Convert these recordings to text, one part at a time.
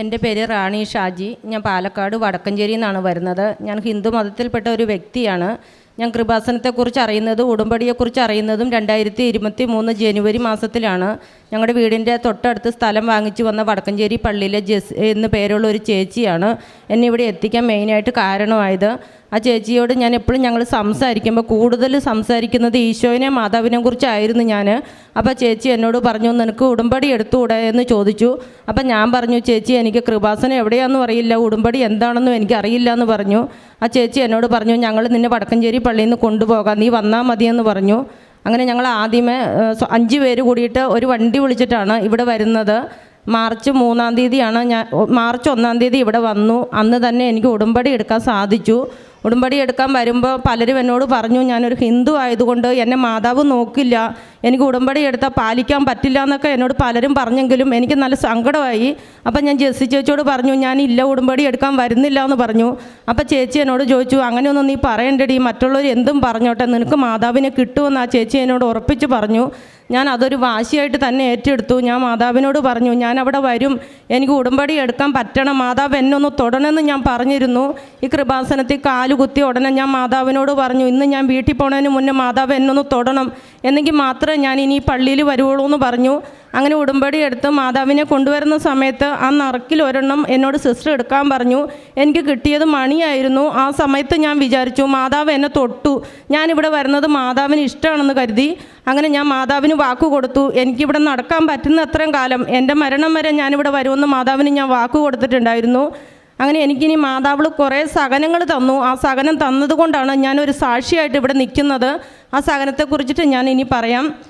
എന്റെ പേര് റാണി ഷാജി. ഞാൻ പാലക്കാട് വടക്കഞ്ചേരിയിൽ നിന്നാണ് വരുന്നത്. ഞാൻ ഹിന്ദു മതത്തിൽപ്പെട്ട ഒരു വ്യക്തിയാണ്. ഞാൻ കൃപാസനത്തെക്കുറിച്ച് അറിയുന്നതും ഉടമ്പടിയെക്കുറിച്ച് അറിയുന്നതും രണ്ടായിരത്തി ഇരുപത്തി മൂന്ന് ജനുവരി മാസത്തിലാണ്. ഞങ്ങളുടെ വീടിന്റെ തൊട്ടടുത്ത് സ്ഥലം വാങ്ങിച്ചു വന്ന വടക്കഞ്ചേരി പള്ളിയിലെ ജെസ് എന്ന് പേരുള്ള ഒരു ചേച്ചിയാണ് എന്നെ ഇവിടെ എത്തിക്കാൻ മെയിനായിട്ട് കാരണമായത്. ആ ചേച്ചിയോട് ഞാൻ എപ്പോഴും ഞങ്ങൾ സംസാരിക്കുമ്പോൾ കൂടുതൽ സംസാരിക്കുന്നത് ഈശോയിനെ മാതാവിനെ കുറിച്ചായിരുന്നു ഞാൻ അപ്പോൾ ചേച്ചി എന്നോട് പറഞ്ഞു നിനക്ക് ഉടമ്പടി എടുത്തുകൂടെ? എന്ന് ചോദിച്ചു. അപ്പം ഞാൻ പറഞ്ഞു ചേച്ചി എനിക്ക് കൃപാസനം എവിടെയാണെന്നും അറിയില്ല. ഉടമ്പടി എന്താണെന്നും എനിക്ക് അറിയില്ല എന്ന് പറഞ്ഞു. ആ ചേച്ചി എന്നോട് പറഞ്ഞു ഞങ്ങൾ നിന്നെ വടക്കഞ്ചേരി പള്ളിയിൽ നിന്ന് കൊണ്ടുപോകാം. നീ വന്നാൽ മതിയെന്ന് പറഞ്ഞു. അങ്ങനെ ഞങ്ങൾ ആദ്യമേ അഞ്ച് പേര് കൂടിയിട്ട് ഒരു വണ്ടി വിളിച്ചിട്ടാണ് ഇവിടെ വരുന്നത്. മാർച്ച് മൂന്നാം തീയതിയാണ് ഞാൻ മാർച്ച് ഒന്നാം തീയതി ഇവിടെ വന്നു. അന്ന് തന്നെ എനിക്ക് ഉടമ്പടി എടുക്കാൻ സാധിച്ചു. ഉടമ്പടി എടുക്കാൻ വരുമ്പോൾ പലരും എന്നോട് പറഞ്ഞു ഞാനൊരു ഹിന്ദു ആയതുകൊണ്ട് എന്നെ മാതാവ് നോക്കില്ല. എനിക്ക് ഉടമ്പടി എടുത്താൽ പാലിക്കാൻ പറ്റില്ല എന്നൊക്കെ എന്നോട് പലരും പറഞ്ഞെങ്കിലും എനിക്ക് നല്ല സങ്കടമായി. അപ്പം ഞാൻ ജെസ്സി ചേച്ചിയോട് പറഞ്ഞു ഞാൻ ഇല്ല ഉടമ്പടി എടുക്കാൻ വരുന്നില്ല എന്ന് പറഞ്ഞു. അപ്പം ചേച്ചി എന്നോട് ചോദിച്ചു അങ്ങനെയൊന്നും നീ പറയണ്ടടി മറ്റുള്ളവർ എന്തും പറഞ്ഞോട്ടെ നിനക്ക് മാതാവിനെ കിട്ടുമെന്ന് ആ ചേച്ചി എന്നോട് ഉറപ്പിച്ച് പറഞ്ഞു. ഞാൻ അതൊരു വാശിയായിട്ട് തന്നെ ഏറ്റെടുത്തു. ഞാൻ മാതാവിനോട് പറഞ്ഞു ഞാൻ അവിടെ വരും. എനിക്ക് ഉടമ്പടി എടുക്കാൻ പറ്റണം. മാതാവ് എന്നെ ഒന്ന് തൊടണമെന്ന് ഞാൻ പറഞ്ഞിരുന്നു. ഈ കൃപാസനത്തിൽ കാലുകുത്തി ഉടനെ ഞാൻ മാതാവിനോട് പറഞ്ഞു ഇന്ന് ഞാൻ വീട്ടിൽ പോണതിന് മുന്നേ മാതാവ് എന്നൊന്ന് തൊടണം. എന്നെങ്കിൽ മാത്രമേ ഞാൻ ഇനി പള്ളിയിൽ വരുവുള്ളൂ എന്ന് പറഞ്ഞു. അങ്ങനെ ഉടമ്പടി എടുത്ത് മാതാവിനെ കൊണ്ടുവരുന്ന സമയത്ത് ആ നറുക്കിൽ ഒരെണ്ണം എന്നോട് സിസ്റ്റർ എടുക്കാൻ പറഞ്ഞു. എനിക്ക് കിട്ടിയത് മണിയായിരുന്നു. ആ സമയത്ത് ഞാൻ വിചാരിച്ചു മാതാവ് എന്നെ തൊട്ടു. ഞാനിവിടെ വരുന്നത് മാതാവിന് ഇഷ്ടമാണെന്ന് കരുതി. അങ്ങനെ ഞാൻ മാതാവിന് വാക്ക് കൊടുത്തു. എനിക്കിവിടെ നടക്കാൻ പറ്റുന്ന അത്രയും കാലം. എന്റെ മരണം വരെ ഞാനിവിടെ വരുമെന്ന് മാതാവിന് ഞാൻ വാക്ക് കൊടുത്തിട്ടുണ്ടായിരുന്നു. അങ്ങനെ എനിക്കിനി മാതാവ് കുറേ സഹനങ്ങൾ തന്നു. ആ സഹനം തന്നതുകൊണ്ടാണ് ഞാനൊരു സാക്ഷിയായിട്ട് ഇവിടെ നിൽക്കുന്നത്. ആ സഹനത്തെക്കുറിച്ചിട്ട് ഞാൻ ഇനി പറയാം.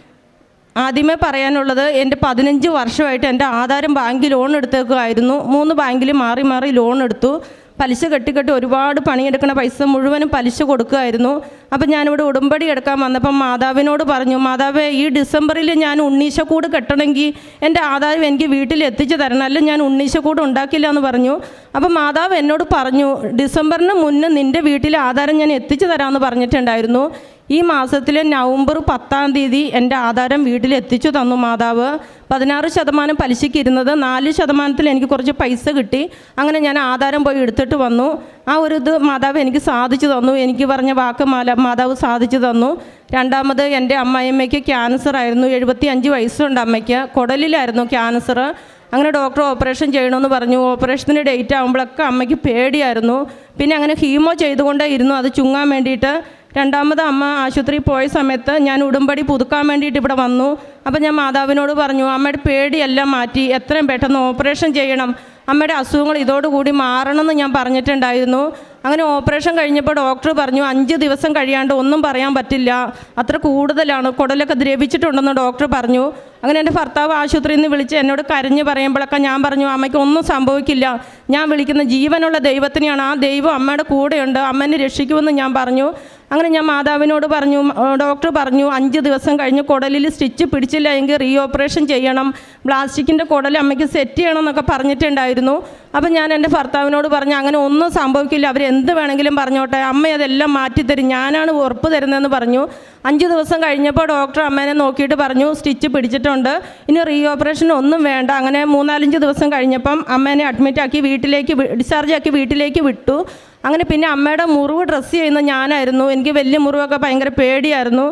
ആദ്യമേ പറയാനുള്ളത് എന്റെ പതിനഞ്ച് വർഷമായിട്ട് എന്റെ ആധാരം ബാങ്കിൽ ലോൺ എടുത്തേക്കുമായിരുന്നു. മൂന്ന് ബാങ്കിൽ മാറി മാറി ലോൺ എടുത്തു. പലിശ കെട്ടിക്കെട്ടി ഒരുപാട് പണിയെടുക്കണ പൈസ മുഴുവനും പലിശ കൊടുക്കുമായിരുന്നു. അപ്പം ഞാനിവിടെ ഉടമ്പടി എടുക്കാൻ വന്നപ്പം മാതാവിനോട് പറഞ്ഞു മാതാവേ ഈ ഡിസംബറിൽ ഞാൻ ഉണ്ണീശക്കൂട് കെട്ടണമെങ്കിൽ എന്റെ ആധാരം എനിക്ക് വീട്ടിൽ എത്തിച്ചു തരണം. അല്ലെങ്കിൽ ഞാൻ ഉണ്ണീശക്കൂട് ഉണ്ടാക്കില്ല എന്ന് പറഞ്ഞു. അപ്പം മാതാവ് എന്നോട് പറഞ്ഞു ഡിസംബറിന് മുന്നേ നിന്റെ വീട്ടിൽ ആധാരം ഞാൻ എത്തിച്ചു തരാമെന്ന് പറഞ്ഞിട്ടുണ്ടായിരുന്നു. ഈ മാസത്തിലെ നവംബർ പത്താം തീയതി എന്റെ ആധാരം വീട്ടിൽ എത്തിച്ചു തന്നു മാതാവ്. പതിനാറ് ശതമാനം പലിശയ്ക്ക് ഇരുന്നത് നാല് ശതമാനത്തിൽ എനിക്ക് കുറച്ച് പൈസ കിട്ടി. അങ്ങനെ ഞാൻ ആധാരം പോയി എടുത്തിട്ട് വന്നു. ആ ഒരു ഇത് മാതാവ് എനിക്ക് സാധിച്ചു തന്നു. എനിക്ക് പറഞ്ഞ വാക്ക് മാല മാതാവ് സാധിച്ചു തന്നു. രണ്ടാമത് എന്റെ അമ്മായിയമ്മയ്ക്ക് ക്യാൻസർ ആയിരുന്നു. എഴുപത്തി അഞ്ച് വയസ്സുണ്ട് അമ്മയ്ക്ക്. കുടലിലായിരുന്നു ക്യാൻസർ അങ്ങനെ ഡോക്ടർ ഓപ്പറേഷൻ ചെയ്യണമെന്ന് പറഞ്ഞു. ഓപ്പറേഷന്റെ ഡേറ്റ് ആകുമ്പോഴൊക്കെ അമ്മയ്ക്ക് പേടിയായിരുന്നു. പിന്നെ അങ്ങനെ ഹീമോ ചെയ്തുകൊണ്ടേ ഇരുന്നു. അത് ചുങ്ങാൻ വേണ്ടിയിട്ട് രണ്ടാമത് അമ്മ ആശുപത്രിയിൽ പോയ സമയത്ത് ഞാൻ ഉടുമ്പടി പുതുക്കാൻ വേണ്ടിയിട്ട് ഇവിടെ വന്നു. അപ്പം ഞാൻ മാതാവിനോട് പറഞ്ഞു അമ്മയുടെ പേടിയെല്ലാം മാറ്റി എത്രയും പെട്ടെന്ന് ഓപ്പറേഷൻ ചെയ്യണം. അമ്മയുടെ അസുഖങ്ങൾ ഇതോടുകൂടി മാറണമെന്ന് ഞാൻ പറഞ്ഞിട്ടുണ്ടായിരുന്നു. അങ്ങനെ ഓപ്പറേഷൻ കഴിഞ്ഞപ്പോൾ ഡോക്ടർ പറഞ്ഞു അഞ്ച് ദിവസം കഴിയാണ്ട് ഒന്നും പറയാൻ പറ്റില്ല. അത്ര കൂടുതലാണ്. കുടലൊക്കെ ദ്രവിച്ചിട്ടുണ്ടെന്ന് ഡോക്ടർ പറഞ്ഞു. അങ്ങനെ എന്റെ ഭർത്താവ് ആശുപത്രിയിൽ നിന്ന് വിളിച്ച് എന്നോട് കരഞ്ഞ് പറയുമ്പോഴൊക്കെ ഞാൻ പറഞ്ഞു അമ്മയ്ക്ക് ഒന്നും സംഭവിക്കില്ല. ഞാൻ വിളിക്കുന്ന ജീവനുള്ള ദൈവത്തിനെയാണ്. ആ ദൈവം അമ്മയുടെ കൂടെയുണ്ട്. അമ്മേനെ രക്ഷിക്കുമെന്ന് ഞാൻ പറഞ്ഞു. അങ്ങനെ ഞാൻ മാതാവിനോട് പറഞ്ഞു ഡോക്ടർ പറഞ്ഞു അഞ്ച് ദിവസം കഴിഞ്ഞ് കുടലിൽ സ്റ്റിച്ച് പിടിച്ചില്ല എങ്കിൽ റീ ഓപ്പറേഷൻ ചെയ്യണം പ്ലാസ്റ്റിക്കിന്റെ കുടൽ അമ്മയ്ക്ക് സെറ്റ് ചെയ്യണം എന്നൊക്കെ പറഞ്ഞിട്ടുണ്ടായിരുന്നു. അപ്പം ഞാൻ എന്റെ ഭർത്താവിനോട് പറഞ്ഞു അങ്ങനെ ഒന്നും സംഭവിക്കില്ല അവർ എന്ത് വേണമെങ്കിലും പറഞ്ഞോട്ടെ അമ്മ അതെല്ലാം മാറ്റിത്തരും ഞാനാണ് ഉറപ്പ് തരുന്നതെന്ന് പറഞ്ഞു. അഞ്ച് ദിവസം കഴിഞ്ഞപ്പോൾ ഡോക്ടർ അമ്മേനെ നോക്കിയിട്ട് പറഞ്ഞു സ്റ്റിച്ച് പിടിച്ചിട്ടുണ്ട് ഇനി റീ ഓപ്പറേഷൻ ഒന്നും വേണ്ട. അങ്ങനെ മൂന്നാലഞ്ച് ദിവസം കഴിഞ്ഞപ്പം അമ്മേനെ അഡ്മിറ്റാക്കി വീട്ടിലേക്ക് ഡിസ്ചാർജ് ആക്കി വീട്ടിലേക്ക് വിട്ടു. അങ്ങനെ പിന്നെ അമ്മയുടെ മുറിവ് ഡ്രസ്സ് ചെയ്യുന്ന ഞാനായിരുന്നു. എനിക്ക് വലിയ മുറിവൊക്കെ ഭയങ്കര പേടിയായിരുന്നു.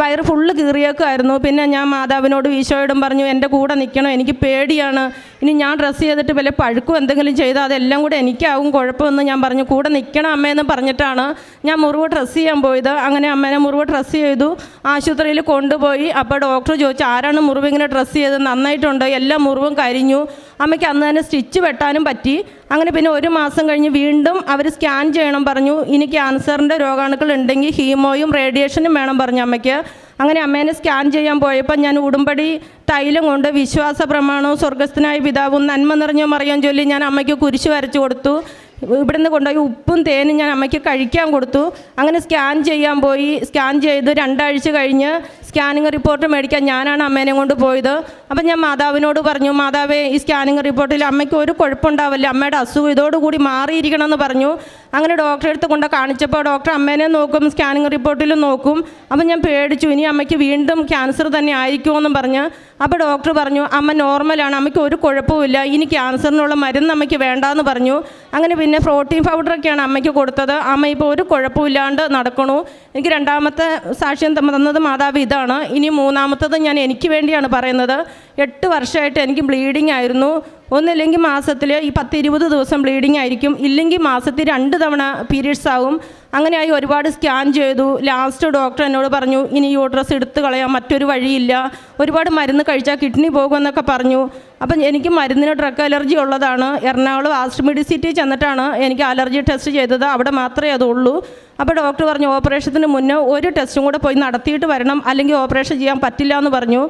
വയറ് ഫുള്ള് കീറിയേക്കുമായിരുന്നു പിന്നെ ഞാൻ മാതാവിനോട് ഈശോയോടും പറഞ്ഞു എന്റെ കൂടെ നിൽക്കണം എനിക്ക് പേടിയാണ്. ഇനി ഞാൻ ഡ്രസ്സ് ചെയ്തിട്ട് വല്ല പഴുക്കും എന്തെങ്കിലും ചെയ്താൽ അതെല്ലാം കൂടെ എനിക്കാവും കുഴപ്പമെന്ന്. ഞാൻ പറഞ്ഞു കൂടെ നിൽക്കണം അമ്മയെന്ന് പറഞ്ഞിട്ടാണ് ഞാൻ മുറിവ് ഡ്രസ്സ് ചെയ്യാൻ പോയത്. അങ്ങനെ അമ്മേനെ മുറിവ് ഡ്രസ്സ് ചെയ്തു. ആശുപത്രിയിൽ കൊണ്ടുപോയി. അപ്പോൾ ഡോക്ടർ ചോദിച്ചു ആരാണ് മുറിവ് ഇങ്ങനെ ഡ്രസ്സ് ചെയ്തത്? നന്നായിട്ടുണ്ട്. എല്ലാ മുറിവും കരിഞ്ഞു. അമ്മയ്ക്ക് അന്ന് തന്നെ സ്റ്റിച്ച് വെട്ടാനും പറ്റി. അങ്ങനെ പിന്നെ ഒരു മാസം കഴിഞ്ഞ് വീണ്ടും അവർ സ്കാൻ ചെയ്യണം പറഞ്ഞു. ഇനി ക്യാൻസറിന്റെ രോഗാണുക്കൾ ഉണ്ടെങ്കിൽ ഹീമോയും റേഡിയേഷനും വേണം പറഞ്ഞു അമ്മയ്ക്ക്. അങ്ങനെ അമ്മേനെ സ്കാൻ ചെയ്യാൻ പോയപ്പോൾ ഞാൻ ഉടുമ്പടി തൈലം കൊണ്ട് വിശ്വാസ പ്രമാണവും സ്വർഗസ്ഥനായ പിതാവും നന്മ നിറഞ്ഞ മറിയാൻ ചൊല്ലി ഞാൻ അമ്മയ്ക്ക് കുരിശ് വരച്ചു കൊടുത്തു. ഇവിടുന്ന് കൊണ്ടുപോയി ഉപ്പും തേനും ഞാൻ അമ്മയ്ക്ക് കഴിക്കാൻ കൊടുത്തു. അങ്ങനെ സ്കാൻ ചെയ്യാൻ പോയി. സ്കാൻ ചെയ്ത് രണ്ടാഴ്ച കഴിഞ്ഞ് സ്കാനിങ് റിപ്പോർട്ട് മേടിക്കാൻ ഞാനാണ് അമ്മേനെ കൊണ്ട് പോയത്. അപ്പം ഞാൻ മാതാവിനോട് പറഞ്ഞു മാതാവേ ഈ സ്കാനിങ് റിപ്പോർട്ടിൽ അമ്മയ്ക്ക് ഒരു കുഴപ്പമുണ്ടാവില്ല. അമ്മയുടെ അസുഖം ഇതോടുകൂടി മാറിയിരിക്കണമെന്ന് പറഞ്ഞു. അങ്ങനെ ഡോക്ടറെ അടുത്ത് കൊണ്ട് കാണിച്ചപ്പോൾ ഡോക്ടർ അമ്മേനെ നോക്കും സ്കാനിങ് റിപ്പോർട്ടിലും നോക്കും. അപ്പം ഞാൻ പേടിച്ചു ഇനി അമ്മയ്ക്ക് വീണ്ടും ക്യാൻസർ തന്നെ ആയിരിക്കുമെന്നും പറഞ്ഞ്. അപ്പോൾ ഡോക്ടർ പറഞ്ഞു അമ്മ നോർമലാണ് അമ്മയ്ക്ക് ഒരു കുഴപ്പമില്ല ഇനി ക്യാൻസറിനുള്ള മരുന്ന് അമ്മയ്ക്ക് വേണ്ടാന്ന് പറഞ്ഞു. അങ്ങനെ പിന്നെ പ്രോട്ടീൻ പൗഡറൊക്കെയാണ് അമ്മയ്ക്ക് കൊടുത്തത്. അമ്മ ഇപ്പോൾ ഒരു കുഴപ്പമില്ലാണ്ട് നടക്കണു. എനിക്ക് രണ്ടാമത്തെ സാക്ഷ്യം തന്നത് മാതാവ് ഇതാണ്. ഇനി മൂന്നാമത്തത് ഞാൻ എനിക്ക് വേണ്ടിയാണ് പറയുന്നത്. എട്ട് വർഷമായിട്ട് എനിക്ക് ബ്ലീഡിംഗ് ആയിരുന്നു. ഒന്നില്ലെങ്കിൽ മാസത്തിൽ ഈ പത്തിരുപത് ദിവസം ബ്ലീഡിംഗ് ആയിരിക്കും. ഇല്ലെങ്കിൽ മാസത്തിൽ രണ്ട് തവണ പീരീഡ്സ് ആവും. അങ്ങനെയായി ഒരുപാട് സ്കാൻ ചെയ്തു. ലാസ്റ്റ് ഡോക്ടർ എന്നോട് പറഞ്ഞു ഇനി യൂട്രസ് എടുത്ത് കളയാൻ മറ്റൊരു വഴിയില്ല. ഒരുപാട് മരുന്ന് കഴിച്ചാൽ കിഡ്നി പോകുമെന്നൊക്കെ പറഞ്ഞു. അപ്പം എനിക്ക് മരുന്നിന് ഡ്രഗ് അലർജി ഉള്ളതാണ്. എറണാകുളം ആസ്റ്റ് മെഡിസിറ്റി ചെന്നിട്ടാണ് എനിക്ക് അലർജി ടെസ്റ്റ് ചെയ്തത്. അവിടെ മാത്രമേ അതുള്ളൂ. അപ്പോൾ ഡോക്ടർ പറഞ്ഞു ഓപ്പറേഷത്തിന് മുന്നേ ഒരു ടെസ്റ്റും കൂടെ പോയി നടത്തിയിട്ട് വരണം. അല്ലെങ്കിൽ ഓപ്പറേഷൻ ചെയ്യാൻ പറ്റില്ല എന്ന് പറഞ്ഞു.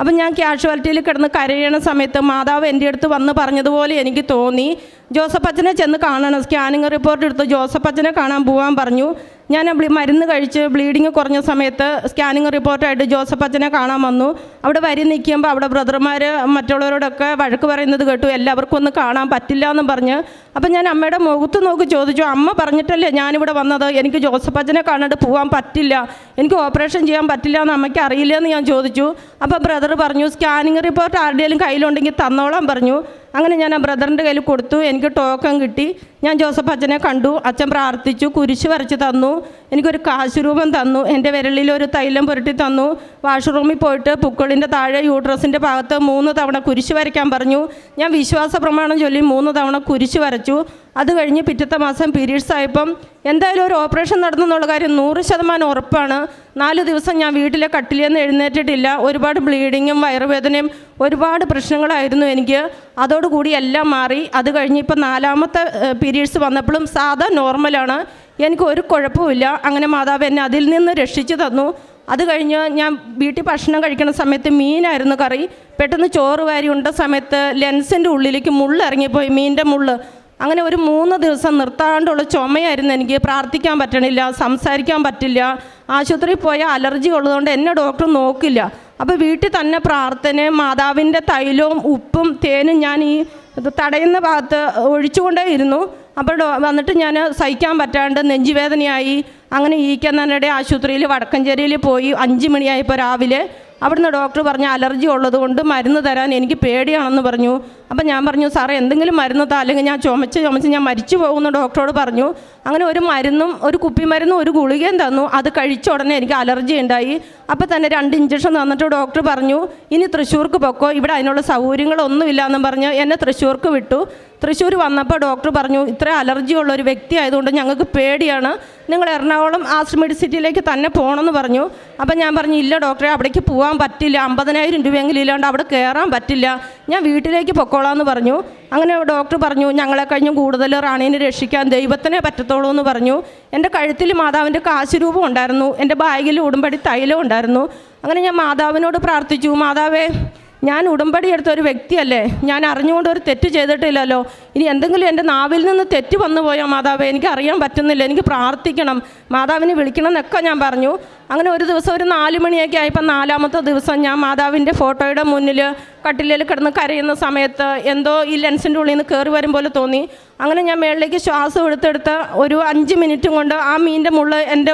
അപ്പം ഞാൻ ക്യാഷ്വാലിറ്റിയിൽ കിടന്ന് കരയണ സമയത്ത് മാതാവ് എന്റെ അടുത്ത് വന്ന് പറഞ്ഞതുപോലെ എനിക്ക് തോന്നി. ജോസഫ് അച്ഛനെ ചെന്ന് കാണണം. സ്കാനിങ് റിപ്പോർട്ട് എടുത്ത് ജോസഫ് അച്ഛനെ കാണാൻ പോകാൻ പറഞ്ഞു. ഞാൻ മരുന്ന് കഴിച്ച് ബ്ലീഡിങ് കുറഞ്ഞ സമയത്ത് സ്കാനിങ് റിപ്പോർട്ടായിട്ട് ജോസഫ് അച്ഛനെ കാണാൻ വന്നു. അവിടെ വരി നിൽക്കുമ്പോൾ അവിടെ ബ്രദർമാർ മറ്റുള്ളവരോടൊക്കെ വഴക്ക് പറയുന്നത് കേട്ടു. എല്ലാവർക്കും ഒന്ന് കാണാൻ പറ്റില്ല എന്ന് പറഞ്ഞ്. അപ്പം ഞാൻ അമ്മയുടെ മുഖത്ത് നോക്കി ചോദിച്ചു അമ്മ പറഞ്ഞിട്ടല്ലേ ഞാനിവിടെ വന്നത്? എനിക്ക് ജോസഫ് അച്ഛനെ കാണാണ്ട് പോകാൻ പറ്റില്ല. എനിക്ക് ഓപ്പറേഷൻ ചെയ്യാൻ പറ്റില്ല എന്ന് അമ്മയ്ക്ക് അറിയില്ല എന്ന് ഞാൻ ചോദിച്ചു. അപ്പോൾ ബ്രദർ പറഞ്ഞു സ്കാനിങ് റിപ്പോർട്ട് ആരുടെയും കയ്യിലുണ്ടെങ്കിൽ തന്നോളാം പറഞ്ഞു. അങ്ങനെ ഞാൻ ആ ബ്രദറിന്റെ കയ്യിൽ കൊടുത്തു. എനിക്ക് ടോക്കൺ കിട്ടി. ഞാൻ ജോസഫ് അച്ഛനെ കണ്ടു. അച്ഛൻ പ്രാർത്ഥിച്ചു കുരിശ് വരച്ച് തന്നു. എനിക്കൊരു കാശ് രൂപം തന്നു. എന്റെ വിരലിൽ ഒരു തൈലം പുരട്ടി തന്നു. വാഷ്റൂമിൽ പോയിട്ട് പുക്കളിന്റെ താഴെ യൂട്രസിന്റെ ഭാഗത്ത് മൂന്ന് തവണ കുരിശ് വരയ്ക്കാൻ പറഞ്ഞു. ഞാൻ വിശ്വാസ പ്രമാണം ചൊല്ലി മൂന്ന് തവണ കുരിശ് വരച്ചു. അത് കഴിഞ്ഞ് പിറ്റത്തെ മാസം പീരീഡ്സ് ആയപ്പം എന്തായാലും ഒരു ഓപ്പറേഷൻ നടന്നെന്നുള്ള കാര്യം നൂറ് ശതമാനം ഉറപ്പാണ്. നാല് ദിവസം ഞാൻ വീട്ടിലെ കട്ടിലിൽ നിന്ന് എഴുന്നേറ്റിട്ടില്ല. ഒരുപാട് ബ്ലീഡിങ്ങും വയറുവേദനയും ഒരുപാട് പ്രശ്നങ്ങളായിരുന്നു എനിക്ക്. അതോടുകൂടി എല്ലാം മാറി. അത് കഴിഞ്ഞ് ഇപ്പം നാലാമത്തെ പീരീഡ്സ് വന്നപ്പോഴും സാധാ നോർമലാണ്. എനിക്ക് ഒരു കുഴപ്പമില്ല അങ്ങനെ മാതാവ് എന്നെ അതിൽ നിന്ന് രക്ഷിച്ചു തന്നു. അത് കഴിഞ്ഞ് ഞാൻ വീട്ടിൽ ഭക്ഷണം കഴിക്കുന്ന സമയത്ത് മീനായിരുന്നു കറി. പെട്ടെന്ന് ചോറ് വാരി ഉണ്ട സമയത്ത് ലെൻസിന്റെ ഉള്ളിലേക്ക് മുള്ളിറങ്ങിപ്പോയി മീനിന്റെ മുള്ള്. അങ്ങനെ ഒരു മൂന്ന് ദിവസം നിർത്താണ്ടുള്ള ചുമയായിരുന്നു എനിക്ക്. പ്രാർത്ഥിക്കാൻ പറ്റണില്ല സംസാരിക്കാൻ പറ്റില്ല. ആശുപത്രിയിൽ പോയ അലർജി ഉള്ളതുകൊണ്ട് എന്നെ ഡോക്ടർ നോക്കില്ല. അപ്പോൾ വീട്ടിൽ തന്നെ പ്രാർത്ഥന മാതാവിന്റെ തൈലവും ഉപ്പും തേനും ഞാൻ ഈ തടയുന്ന ഭാഗത്ത് ഒഴിച്ചുകൊണ്ടേ ഇരുന്നു. അപ്പോൾ വന്നിട്ട് ഞാൻ സഹിക്കാൻ പറ്റാണ്ട് നെഞ്ചുവേദനയായി. അങ്ങനെ ഈക്കന്നയുടെ ആശുപത്രിയിൽ വടക്കഞ്ചേരിയിൽ പോയി അഞ്ച് മണിയായപ്പോൾ രാവിലെ അവിടുന്ന് ഡോക്ടർ പറഞ്ഞ അലർജി ഉള്ളതുകൊണ്ട് മരുന്ന് തരാൻ എനിക്ക് പേടിയാണെന്ന് പറഞ്ഞു. അപ്പം ഞാൻ പറഞ്ഞു സാറേ എന്തെങ്കിലും മരുന്ന് താ. അല്ലെങ്കിൽ ഞാൻ ചുമച്ച് ചുമച്ച് ഞാൻ മരിച്ചു പോകുമെന്ന് ഡോക്ടറോട് പറഞ്ഞു. അങ്ങനെ ഒരു മരുന്നും ഒരു കുപ്പി മരുന്നും ഒരു ഗുളികയും തന്നു. അത് കഴിച്ച ഉടനെ എനിക്ക് അലർജി ഉണ്ടായി. അപ്പോൾ തന്നെ രണ്ട് ഇഞ്ചക്ഷൻ തന്നിട്ട് ഡോക്ടർ പറഞ്ഞു ഇനി തൃശ്ശൂർക്ക് പൊക്കോ. ഇവിടെ അതിനുള്ള സൗകര്യങ്ങളൊന്നുമില്ല എന്നും പറഞ്ഞ് എന്നെ തൃശ്ശൂർക്ക് വിട്ടു. തൃശ്ശൂർ വന്നപ്പോൾ ഡോക്ടർ പറഞ്ഞു ഇത്ര അലർജി ഉള്ള ഒരു വ്യക്തി ആയതുകൊണ്ട് ഞങ്ങൾക്ക് പേടിയാണ്. നിങ്ങൾ എറണാകുളം ആസ്റ്റ് മെഡിസിറ്റിയിലേക്ക് തന്നെ പോകണമെന്ന് പറഞ്ഞു. അപ്പം ഞാൻ പറഞ്ഞു ഇല്ല ഡോക്ടറെ അവിടേക്ക് പോകാൻ പറ്റില്ല. അമ്പതിനായിരം രൂപയെങ്കിലും ഇല്ലാണ്ട് അവിടെ കയറാൻ പറ്റില്ല. ഞാൻ വീട്ടിലേക്ക് പൊക്കോളാം എന്ന് പറഞ്ഞു. അങ്ങനെ ഡോക്ടർ പറഞ്ഞു ഞങ്ങളെ കഴിഞ്ഞും കൂടുതൽ റാണീനെ രക്ഷിക്കാൻ ദൈവത്തിനെ പറ്റത്തുള്ളൂ എന്ന് പറഞ്ഞു. എന്റെ കഴുത്തിൽ മാതാവിന്റെ കാശുരൂപം ഉണ്ടായിരുന്നു. എന്റെ ബാഗിൽ ഉടുമ്പടി തൈലം ഉണ്ടായിരുന്നു. അങ്ങനെ ഞാൻ മാതാവിനോട് പ്രാർത്ഥിച്ചു മാതാവേ ഞാൻ ഉടമ്പടി എടുത്ത ഒരു വ്യക്തിയല്ലേ? ഞാൻ അറിഞ്ഞുകൊണ്ട് ഒരു തെറ്റ് ചെയ്തിട്ടില്ലല്ലോ. ഇനി എന്തെങ്കിലും എന്റെ നാവിൽ നിന്ന് തെറ്റ് വന്നു പോയോ മാതാവേ എനിക്ക് അറിയാൻ പറ്റുന്നില്ല. എനിക്ക് പ്രാർത്ഥിക്കണം. മാതാവിനെ വിളിക്കണം എന്നൊക്കെ ഞാൻ പറഞ്ഞു. അങ്ങനെ ഒരു ദിവസം ഒരു നാല് മണിയൊക്കെ ആയപ്പോൾ നാലാമത്തെ ദിവസം ഞാൻ മാതാവിന്റെ ഫോട്ടോയുടെ മുന്നിൽ കട്ടിലിൽ കിടന്ന് കരയുന്ന സമയത്ത് എന്തോ ഈ ലെൻസിന്റെ ഉള്ളിൽ നിന്ന് കയറി വരും പോലെ തോന്നി. അങ്ങനെ ഞാൻ മേളിലേക്ക് ശ്വാസം എടുത്തെടുത്ത് ഒരു അഞ്ച് മിനിറ്റും കൊണ്ട് ആ മീന്റെ മുള്ള എന്റെ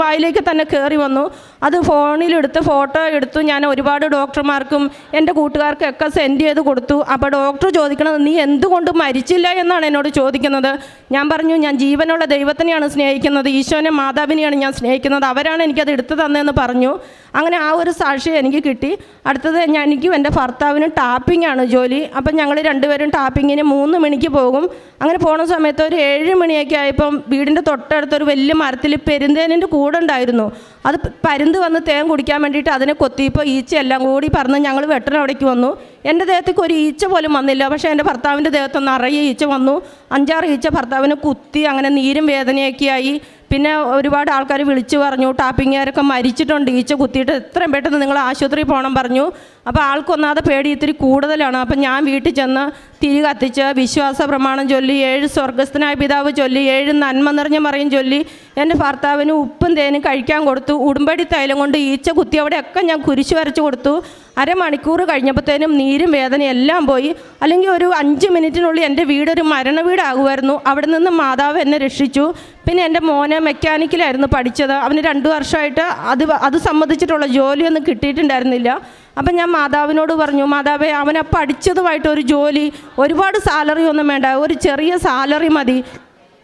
വായിലേക്ക് തന്നെ കയറി വന്നു. അത് ഫോണിലെടുത്ത് ഫോട്ടോ എടുത്തു. ഞാൻ ഒരുപാട് ഡോക്ടർമാർക്കും എന്റെ കൂട്ടുകാർക്കും ഒക്കെ സെൻഡ് ചെയ്ത് കൊടുത്തു. അപ്പോൾ ഡോക്ടർ ചോദിക്കണത് നീ എന്തുകൊണ്ട് മരിച്ചില്ല എന്നാണ് എന്നോട് ചോദിക്കുന്നത്? ഞാൻ പറഞ്ഞു ഞാൻ ജീവനുള്ള ദൈവത്തിനെയാണ് സ്നേഹിക്കുന്നത്. ഈശോനെ മാതാവിനെയാണ് ഞാൻ സ്നേഹിക്കുന്നത്. അവരാണ് എനിക്കത് എടുത്തു തന്നെന്ന് പറഞ്ഞു. അങ്ങനെ ആ ഒരു സാക്ഷി എനിക്ക് കിട്ടി. അടുത്തത് ഞാൻ എനിക്കും എന്റെ ഭർത്താവിനും ടാപ്പിംഗ് ആണ് ജോലി. അപ്പം ഞങ്ങൾ രണ്ടുപേരും ടാപ്പിങ്ങിന് മൂന്ന് മണിക്ക് പോകും. അങ്ങനെ പോണ സമയത്ത് ഒരു ഏഴ് മണിയൊക്കെ ആയപ്പം വീടിന്റെ തൊട്ടടുത്തൊരു വലിയ മരത്തിൽ പെരുന്തേനിന്റെ കൂടെ ഉണ്ടായിരുന്നു. അത് പരുന്ത് വന്ന് തേൻ കുടിക്കാൻ വേണ്ടിയിട്ട് അതിനെ കൊത്തിയപ്പോൾ ഈച്ച എല്ലാം കൂടി പറഞ്ഞ് ഞങ്ങൾ വെട്ടനവിടേക്ക് വന്നു. എന്റെ ദേഹത്തേക്ക് ഒരു ഈച്ച പോലും വന്നില്ല. പക്ഷേ എന്റെ ഭർത്താവിന്റെ ദേഹത്തൊന്ന് നിറയെ ഈച്ച വന്നു. അഞ്ചാറ് ഈച്ച ഭർത്താവിനെ കുത്തി അങ്ങനെ നീരും വേദനയൊക്കെ ആയി. പിന്നെ ഒരുപാട് ആൾക്കാർ വിളിച്ചു പറഞ്ഞു ടാപ്പിങ്ങുകാരൊക്കെ മരിച്ചിട്ടുണ്ട് ഈച്ച കുത്തിയിട്ട് എത്രയും പെട്ടെന്ന് നിങ്ങൾ ആശുപത്രിയിൽ പോകണം പറഞ്ഞു. അപ്പോൾ ആൾക്കൊന്നാതെ പേടി ഇത്തിരി കൂടുതലാണ്. അപ്പം ഞാൻ വീട്ടിൽ ചെന്ന് തിരി കത്തിച്ച് വിശ്വാസ പ്രമാണം ചൊല്ലി ഏഴ് സ്വർഗസ്ഥനായ പിതാവ് ചൊല്ലി ഏഴ് നന്മ നിറഞ്ഞ മറിയും ചൊല്ലി എന്റെ ഭർത്താവിന് ഉപ്പും തേനും കഴിക്കാൻ കൊടുത്തു ഉടുമ്പടി തൈലം കൊണ്ട് ഈച്ച കുത്തി അവിടെയൊക്കെ ഞാൻ കുരിശ് വരച്ച് കൊടുത്തു. അരമണിക്കൂർ കഴിഞ്ഞപ്പോഴത്തേനും നീരും വേദനയും എല്ലാം പോയി. അല്ലെങ്കിൽ ഒരു അഞ്ച് മിനിറ്റിനുള്ളിൽ എന്റെ വീടൊരു മരണ വീടാകുമായിരുന്നു അവിടെ നിന്ന് മാതാവ് എന്നെ രക്ഷിച്ചു. പിന്നെ എന്റെ മോനെ മെക്കാനിക്കലായിരുന്നു പഠിച്ചത്. അവന് രണ്ട് വർഷമായിട്ട് അത് അത് സംബന്ധിച്ചിട്ടുള്ള ജോലിയൊന്നും കിട്ടിയിട്ടുണ്ടായിരുന്നില്ല. അപ്പം ഞാൻ മാതാവിനോട് പറഞ്ഞു മാതാവേ അവനെ പഠിച്ചതുമായിട്ട് ഒരു ജോലി ഒരുപാട് സാലറി ഒന്നും വേണ്ട ഒരു ചെറിയ സാലറി മതി.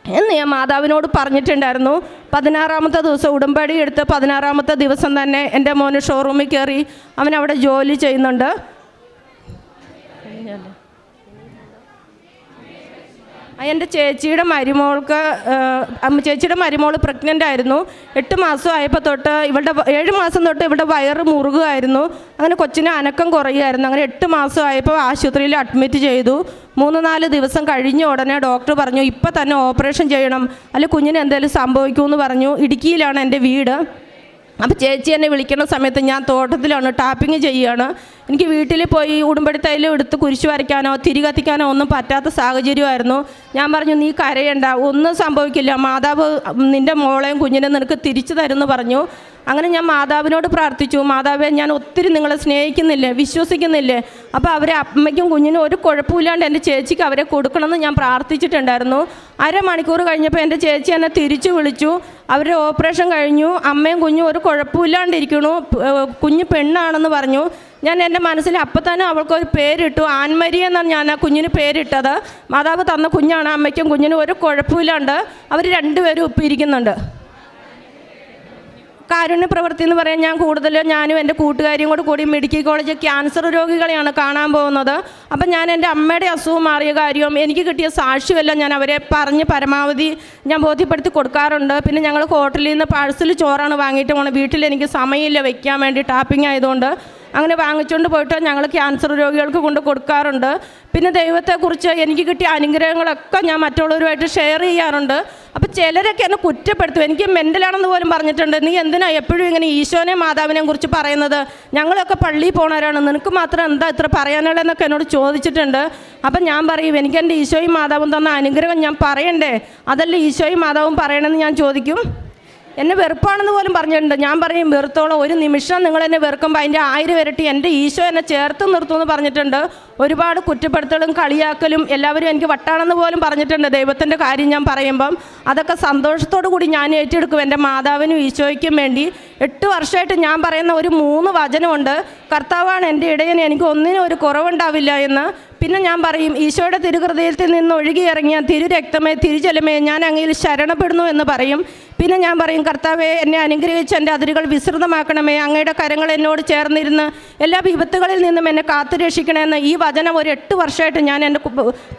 എന്ന് ഞാൻ മാതാവിനോട് പറഞ്ഞിട്ടുണ്ടായിരുന്നു. പതിനാറാമത്തെ ദിവസം ഉടമ്പടി എടുത്ത് പതിനാറാമത്തെ ദിവസം തന്നെ എന്റെ മോന് ഷോറൂമിൽ കയറി അവൻ അവിടെ ജോലി ചെയ്യുന്നുണ്ട്. എന്റെ ചേച്ചിയുടെ മരുമോൾക്ക് ചേച്ചിയുടെ മരുമോൾ പ്രഗ്നന്റ് ആയിരുന്നു. എട്ട് മാസം ആയപ്പോൾ തൊട്ട് ഇവളുടെ ഏഴ് മാസം തൊട്ട് ഇവളുടെ വയറ് മുറുകുമായിരുന്നു. അങ്ങനെ കൊച്ചിന് അനക്കം കുറയുമായിരുന്നു. അങ്ങനെ എട്ട് മാസം ആയപ്പോൾ ആശുപത്രിയിൽ അഡ്മിറ്റ് ചെയ്തു. മൂന്ന് നാല് ദിവസം കഴിഞ്ഞ ഉടനെ ഡോക്ടർ പറഞ്ഞു ഇപ്പം തന്നെ ഓപ്പറേഷൻ ചെയ്യണം. അല്ലെങ്കിൽ കുഞ്ഞിന് എന്തെങ്കിലും സംഭവിക്കുമെന്ന് പറഞ്ഞു. ഇടുക്കിയിലാണ് എന്റെ വീട്. അപ്പോൾ ചേച്ചി എന്നെ വിളിക്കുന്ന സമയത്ത് ഞാൻ തോട്ടത്തിലാണ് ടാപ്പിംഗ് ചെയ്യുകയാണ് എനിക്ക് വീട്ടിൽ പോയി ഉടുമ്പടി എടുത്ത് കുരിശ് വരയ്ക്കാനോ തിരി കത്തിക്കാനോ ഒന്നും പറ്റാത്ത സാഹചര്യമായിരുന്നു. ഞാൻ പറഞ്ഞു നീ കരയണ്ട ഒന്നും സംഭവിക്കില്ല. മാതാവ് നിന്റെ മോളെയും കുഞ്ഞിനെ നിനക്ക് തിരിച്ചു തരുമെന്ന് പറഞ്ഞു. അങ്ങനെ ഞാൻ മാതാവിനോട് പ്രാർത്ഥിച്ചു. മാതാവെ ഞാൻ ഒത്തിരി നിങ്ങളെ സ്നേഹിക്കുന്നില്ലേ വിശ്വസിക്കുന്നില്ലേ? അപ്പോൾ അവരെ അമ്മയ്ക്കും കുഞ്ഞിനും ഒരു കുഴപ്പമില്ലാണ്ട് എന്റെ ചേച്ചിക്ക് അവരെ കൊടുക്കണമെന്ന് ഞാൻ പ്രാർത്ഥിച്ചിട്ടുണ്ടായിരുന്നു. അരമണിക്കൂർ കഴിഞ്ഞപ്പോൾ എന്റെ ചേച്ചി എന്നെ തിരിച്ചു വിളിച്ചു. അവരുടെ ഓപ്പറേഷൻ കഴിഞ്ഞു. അമ്മയും കുഞ്ഞും ഒരു കുഴപ്പമില്ലാണ്ടിരിക്കണു. കുഞ്ഞ് പെണ്ണാണെന്ന് പറഞ്ഞു. ഞാൻ എന്റെ മനസ്സിൽ അപ്പം തന്നെ അവൾക്കൊരു പേരിട്ടു. ആൻമരി എന്നാണ് ഞാൻ ആ കുഞ്ഞിന് പേരിട്ടത്. മാതാവ് തന്ന കുഞ്ഞാണ് അമ്മയ്ക്കും കുഞ്ഞിനും ഒരു കുഴപ്പമില്ലാണ്ട് അവർ രണ്ടുപേരും ഒപ്പിരിക്കുന്നുണ്ട് കാരുണ്യ പ്രവൃത്തി എന്ന് പറയാൻ ഞാൻ കൂടുതൽ ഞാനും എന്റെ കൂട്ടുകാരിയും കൂടെ കൂടി മെഡിക്കൽ കോളേജ് ക്യാൻസർ രോഗികളെയാണ് കാണാൻ പോകുന്നത്. അപ്പം ഞാൻ എന്റെ അമ്മയുടെ അസുഖം മാറിയ കാര്യവും എനിക്ക് കിട്ടിയ സാക്ഷ്യമെല്ലാം ഞാൻ അവരെ പറഞ്ഞ് പരമാവധി ഞാൻ ബോധ്യപ്പെടുത്തി കൊടുക്കാറുണ്ട്. പിന്നെ ഞങ്ങൾ ഹോട്ടലിൽ നിന്ന് പാഴ്സൽ ചോറാണ് വാങ്ങിയിട്ട് പോകണം വീട്ടിൽ എനിക്ക് സമയമില്ല വയ്ക്കാൻ വേണ്ടി ടാപ്പിംഗ് ആയതുകൊണ്ട് അങ്ങനെ വാങ്ങിച്ചുകൊണ്ട് പോയിട്ട് ഞങ്ങൾ ക്യാൻസർ രോഗികൾക്ക് കൊണ്ട് കൊടുക്കാറുണ്ട്. പിന്നെ ദൈവത്തെക്കുറിച്ച് എനിക്ക് കിട്ടിയ അനുഗ്രഹങ്ങളൊക്കെ ഞാൻ മറ്റുള്ളവരുമായിട്ട് ഷെയർ ചെയ്യാറുണ്ട്. അപ്പോൾ ചിലരൊക്കെ എന്നെ കുറ്റപ്പെടുത്തും. എനിക്ക് മെന്റലാണെന്ന് പോലും പറഞ്ഞിട്ടുണ്ട്. നീ എന്തിനാ എപ്പോഴും ഇങ്ങനെ ഈശോനെ മാതാവിനെയും കുറിച്ച് പറയുന്നത്? ഞങ്ങളൊക്കെ പള്ളിയിൽ പോണവരാണ്. നിനക്ക് മാത്രം എന്താ ഇത്ര പറയാനുള്ളതെന്നൊക്കെ എന്നോട് ചോദിച്ചിട്ടുണ്ട്. അപ്പം ഞാൻ പറയും എനിക്ക് എന്റെ ഈശോയും മാതാവും തന്ന അനുഗ്രഹം ഞാൻ പറയണ്ടേ? അതല്ല ഈശോയും മാതാവും പറയണമെന്ന് ഞാൻ ചോദിക്കും? എന്നെ വെറുപ്പാണെന്ന് പോലും പറഞ്ഞിട്ടുണ്ട്. ഞാൻ പറയും വെറുത്തോളം ഒരു നിമിഷം നിങ്ങൾ എന്നെ വെറുക്കുമ്പോൾ അതിന്റെ ആയിരം ഇരട്ടി എന്റെ ഈശോ എന്നെ ചേർത്ത് നിർത്തുമെന്ന് പറഞ്ഞിട്ടുണ്ട്. ഒരുപാട് കുറ്റപ്പെടുത്തലും കളിയാക്കലും എല്ലാവരും എനിക്ക് വട്ടാണെന്ന് പോലും പറഞ്ഞിട്ടുണ്ട്. ദൈവത്തിന്റെ കാര്യം ഞാൻ പറയുമ്പം അതൊക്കെ സന്തോഷത്തോടു കൂടി ഞാൻ ഏറ്റെടുക്കും. എന്റെ മാതാവിനും ഈശോയ്ക്കും വേണ്ടി എട്ട് വർഷമായിട്ട് ഞാൻ പറയുന്ന ഒരു മൂന്ന് വചനമുണ്ട്. കർത്താവാണ് എന്റെ ഇടയന് എനിക്ക് ഒന്നിനും ഒരു കുറവുണ്ടാവില്ല എന്ന് പിന്നെ ഞാൻ പറയും ഈശോയുടെ തിരുഹൃദയത്തിൽ നിന്ന് ഒഴുകിയിറങ്ങിയ തിരുരക്തമേ തിരുജലമേ ഞാൻ അങ്ങയിൽ ശരണപ്പെടുന്നു എന്ന് പറയും. പിന്നെ ഞാൻ പറയും കർത്താവെ എന്നെ അനുഗ്രഹിച്ച് എന്റെ അതിരുകൾ വിസ്തൃതമാക്കണമേ അങ്ങയുടെ കരങ്ങൾ എന്നോട് ചേർന്നിരുന്ന് എല്ലാ വിപത്തുകളിൽ നിന്നും എന്നെ കാത്തു രക്ഷിക്കണമെന്ന് ഈ വചനം ഒരു എട്ട് വർഷമായിട്ട് ഞാൻ എന്റെ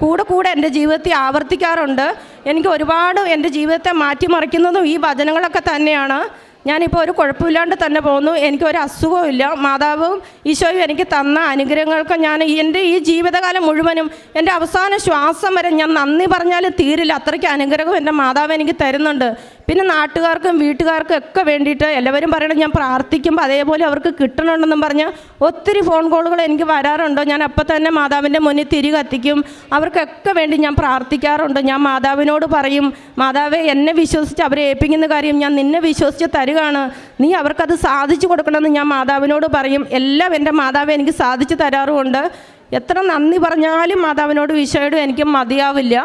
കൂടെ കൂടെ എന്റെ ജീവിതത്തെ ആവർത്തിക്കാറുണ്ട്. എനിക്ക് ഒരുപാട് എന്റെ ജീവിതത്തെ മാറ്റിമറിക്കുന്നതും ഈ വചനങ്ങളൊക്കെ തന്നെയാണ്. ഞാനിപ്പോൾ ഒരു കുഴപ്പമില്ലാണ്ട് തന്നെ പോകുന്നു. എനിക്കൊരു അസുഖവും ഇല്ല. മാതാവും ഈശോയും എനിക്ക് തന്ന അനുഗ്രഹങ്ങൾക്ക് ഞാൻ എന്റെ ഈ ജീവിതകാലം മുഴുവനും എന്റെ അവസാന ശ്വാസം വരെ ഞാൻ നന്ദി പറഞ്ഞാൽ തീരില്ല. അത്രയ്ക്ക് അനുഗ്രഹം എന്റെ മാതാവ് എനിക്ക് തരുന്നുണ്ട്. പിന്നെ നാട്ടുകാർക്കും വീട്ടുകാർക്കും ഒക്കെ വേണ്ടിയിട്ട് എല്ലാവരും പറയണം ഞാൻ പ്രാർത്ഥിക്കുമ്പോൾ അതേപോലെ അവർക്ക് കിട്ടണമെന്നും പറഞ്ഞ് ഒത്തിരി ഫോൺ കോളുകൾ എനിക്ക് വരാറുണ്ടോ. ഞാൻ അപ്പം തന്നെ മാതാവിന്റെ മുന്നിൽ തിരി കത്തിക്കും. അവർക്കൊക്കെ വേണ്ടി ഞാൻ പ്രാർത്ഥിക്കാറുണ്ട്. ഞാൻ മാതാവിനോട് പറയും മാതാവെ എന്നെ വിശ്വസിച്ച് അവരെ ഏൽപ്പിക്കുന്ന കാര്യം ഞാൻ നിന്നെ വിശ്വസിച്ച് തരുകയാണ്. നീ അവർക്കത് സാധിച്ചു കൊടുക്കണമെന്ന് ഞാൻ മാതാവിനോട് പറയും. എല്ലാം എന്റെ മാതാവ് എനിക്ക് സാധിച്ചു തരാറുമുണ്ട്. എത്ര നന്ദി പറഞ്ഞാലും മാതാവിനോട് ഈശോയോടും എനിക്ക് മതിയാവില്ല.